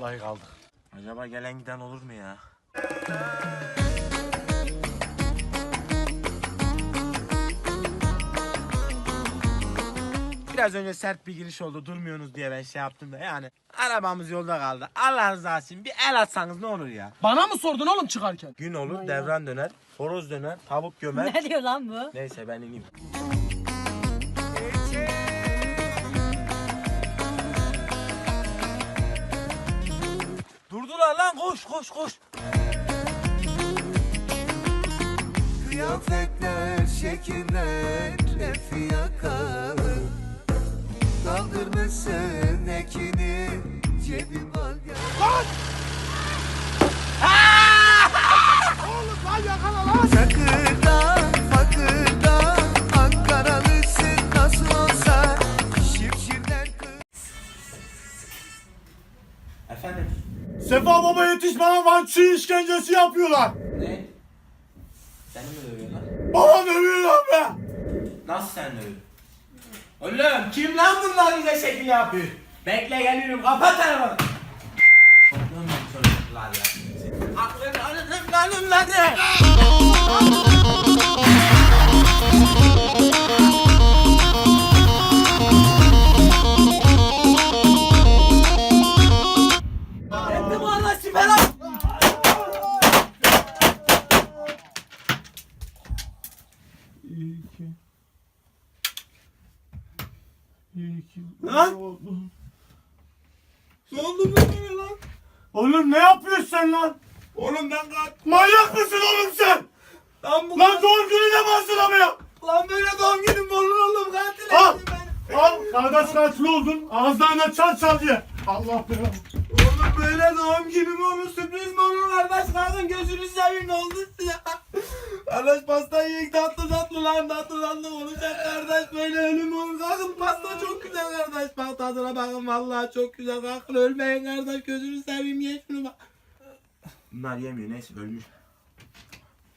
vallahi kaldık. Acaba gelen giden olur mu ya? Biraz önce sert bir giriş oldu durmuyorsunuz diye ben şey yaptım da yani arabamız yolda kaldı. Allah rızası için bir el atsanız ne olur ya? Bana mı sordun oğlum çıkarken? Gün olur devran döner, horoz döner, tavuk gömer. Ne diyor lan bu? Neyse ben ineyim. Durdular lan koş koş koş. Kıyafetler, şekiller, hep yakalı Kaldırmışsın ekini, cebim al gel. Çakırda, yetiş bana vançı işkencesi yapıyorlar. Ne? Seni mi dövüyorlar? Baba dövüyorlar be. Nasıl sen dövüyorsun? Oğlum kim lan bunlar bize şekil yapıyor? Bekle geliyorum kapat telefonu. Aklın anının kanunları. Etti Ne oldu böyle lan? Oğlum ne yapıyorsun sen lan? Oğlum ben kalk. Manyak mısın oğlum sen? Lan bu Lan doğum günü de hazırlamaya. lan böyle doğum günüm olur oğlum katil Al. ettin beni. Al kardeş katil oldun. Ağızlarına çal çal diye. Allah belanı. Oğlum böyle doğum günü mü olur sürpriz mi olur kardeş kalkın gözünü seveyim ne oldu? Kardeş pastayı yiyik tatlı tatlı lan tatlı tatlı konuşacak kardeş böyle ölüm olur kalkın pasta çok güzel kardeş bak tadına bakın vallahi çok güzel kalkın ölmeyin kardeş gözünü seveyim ye şunu bak. Bunlar yemiyor neyse ölmüş.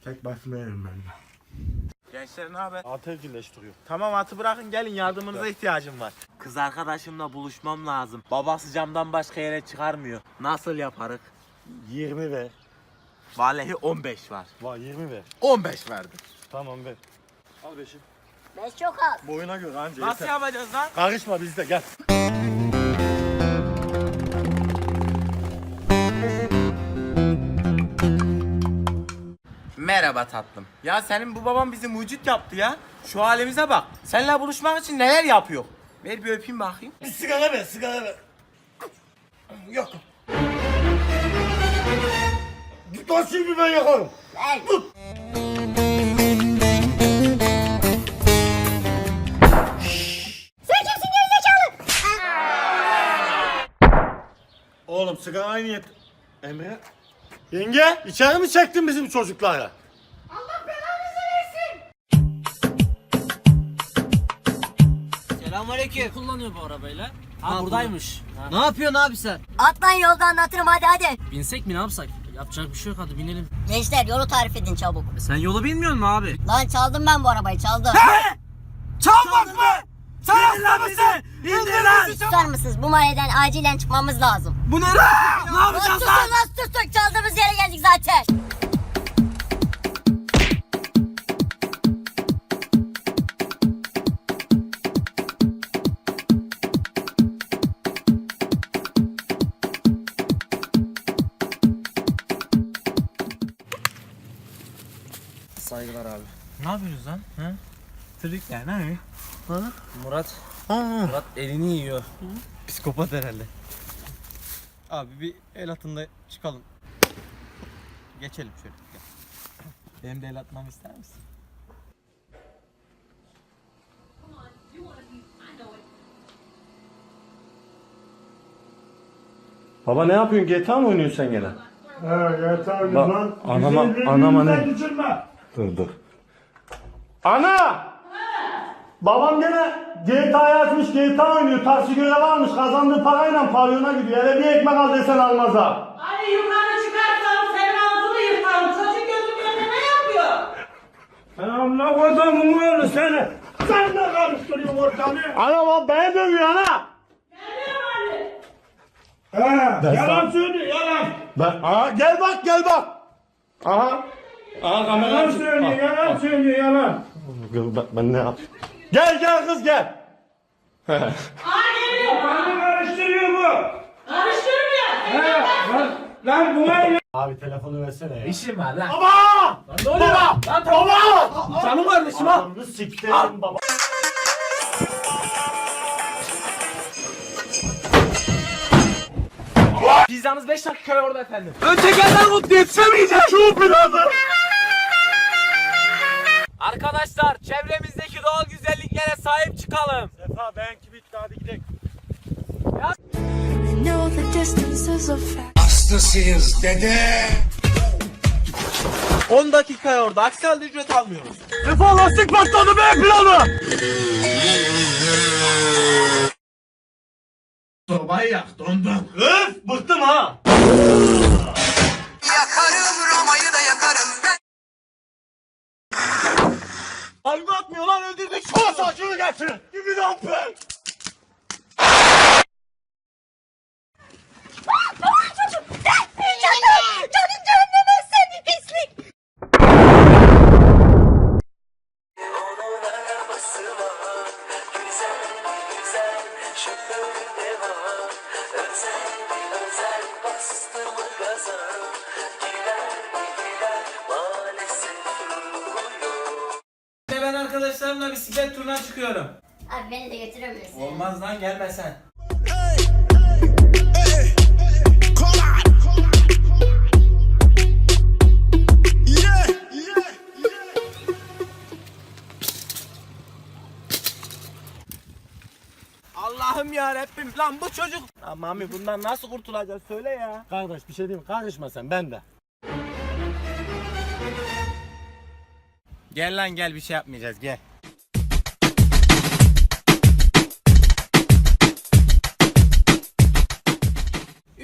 Tek başıma yerim ben de. Gençler ne haber? Atı evcilleştiriyor. Tamam atı bırakın gelin yardımınıza ihtiyacım var. Kız arkadaşımla buluşmam lazım. Babası camdan başka yere çıkarmıyor. Nasıl yaparık? 20 ver. Vallahi 15 var. Var 20 ver. 15 verdim. Tamam ver. Al beşi. Beş çok az. Boyuna göre anca Nasıl yeter. yapacağız lan? Karışma bizde gel. Merhaba tatlım. Ya senin bu baban bizi mucit yaptı ya. Şu halimize bak. Seninle buluşmak için neler yapıyor? Ver bir öpeyim bakayım. Bir sigara ver sigara ver. Yok. Git lan şimdi ben yakarım. Ver. Sen kimsin gerizekalı? Oğlum sigara aynı yet. Emre. Yenge içeri mi çektin bizim çocukları? Selamünaleyküm. kullanıyor bu arabayla? Ha, Ha, buradaymış. Ha. Ne yapıyorsun abi sen? Atlan yolda anlatırım hadi hadi. Binsek mi ne yapsak? Yapacak bir şey yok hadi binelim. Gençler yolu tarif edin çabuk. E sen yolu bilmiyor musun abi? Lan çaldım ben bu arabayı çaldım. Çalmak mı? Sen hasta mısın? İndir lan! Susar mısınız? Bu mahalleden acilen çıkmamız lazım. Bu ne lan? Ne Lan yapacağız susun lan? lan susun. Çaldığımız yere geldik zaten. Ne yapıyorsunuz lan? He? Trik yani ne? Murat. Ha. Murat elini yiyor. Psikopat herhalde. Abi bir el atında çıkalım. Geçelim şöyle. Gel. Benim de el atmamı ister misin? Baba ne yapıyorsun? GTA mı oynuyorsun sen gene? He yeter Bak, lan. anama- Bizi anama ne- düşürme. Dur dur. Ana! Babam gene GTA'yı açmış GTA oynuyor. Taksi görevi almış. Kazandığı parayla pavyona gidiyor. Eve bir ekmek al desen almaz ha. Hadi yukarı çıkarsan senin ağzını yırtarım. Çocuk gözümün önünde ne yapıyor? Amına kodumun oğlu seni. Sen de karıştırıyorsun ortalığı. Ana bak beni dövüyor ana. Ben yalan sana- söylüyor yalan. Ben, aha gel bak gel bak. Aha. Aha kamera Yalan söylüyor yalan söylüyor yalan. Kız, Ben, ben ne yap? Gel gel kız gel. Aa geliyor. Beni karıştırıyor bu. Karıştırmıyor. He, lan, lan buna ile- Abi telefonu versene ya. İşim var lan. Baba! Lan ne oluyor? Baba! Lan tamam. Baba! Canım kardeşim ha. Ananı siktirin baba. Pizzanız 5 dakika orada efendim. Öntekerden mutlu yetişemeyeceğim. Şu birader. Arkadaşlar çevremizdeki doğal güzelliklere sahip çıkalım. Sefa benimki bitti hadi gidelim. a fact. 10 dakika orada. Aksi halde ücret almıyoruz. Sefa lastik patladı be planı. Sobayı yak dondum. Öf bıktım ha. Kalbi atmıyor lan öldürdük. Şu saçını getirin. Gibi de bisiklet turuna çıkıyorum. Abi beni de götürür müsün? Olmaz lan gelme sen. Allah'ım ya Rabbim. Lan bu çocuk. Lan Mami bundan nasıl kurtulacağız söyle ya. Kardeş bir şey diyeyim mi? Karışma sen ben de. Gel lan gel bir şey yapmayacağız gel.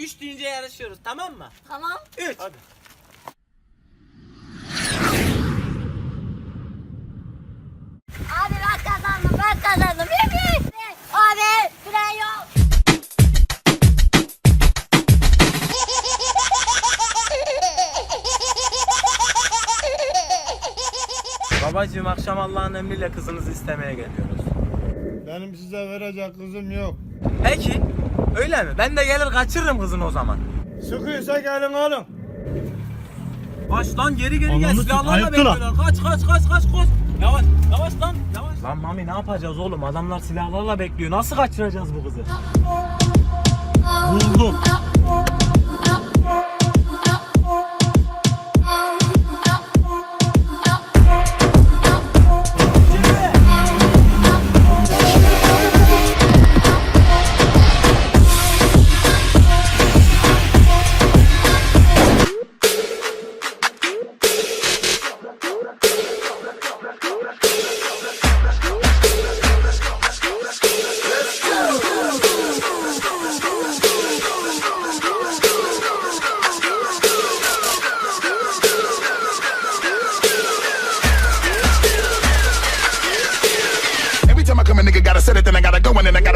Üç deyince yarışıyoruz tamam mı? Tamam. Üç. Abi ben kazandım ben kazandım. Yemin. Abi fren yok. Babacığım akşam Allah'ın emriyle kızınızı istemeye geliyoruz. Benim size verecek kızım yok. Peki. Öyle mi? Ben de gelir kaçırırım kızını o zaman. Sıkıysa gelin alın. Kaç lan geri geri gel. Ananı Silahlarla bekliyorlar. Kaç kaç kaç kaç koş. Yavaş yavaş lan yavaş. Lan Mami ne yapacağız oğlum? Adamlar silahlarla bekliyor. Nasıl kaçıracağız bu kızı?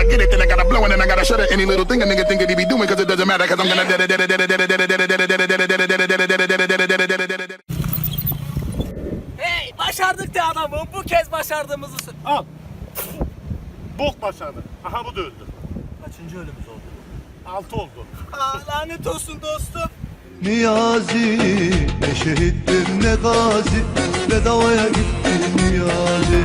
Get it, then I gotta blow, and then I gotta shut it. Any little thing a nigga think that he be doing, cause it doesn't matter, cause I'm gonna. Hey başardık de adamım. Bu kez başardığımızı sö- Al. Bok başardı. Aha bu da öldü. Kaçıncı ölümümüz oldu? Altı oldu. Aa, lanet olsun dostum. Niyazi Ne şehittir ne gazi Bedavaya gitti Niyazi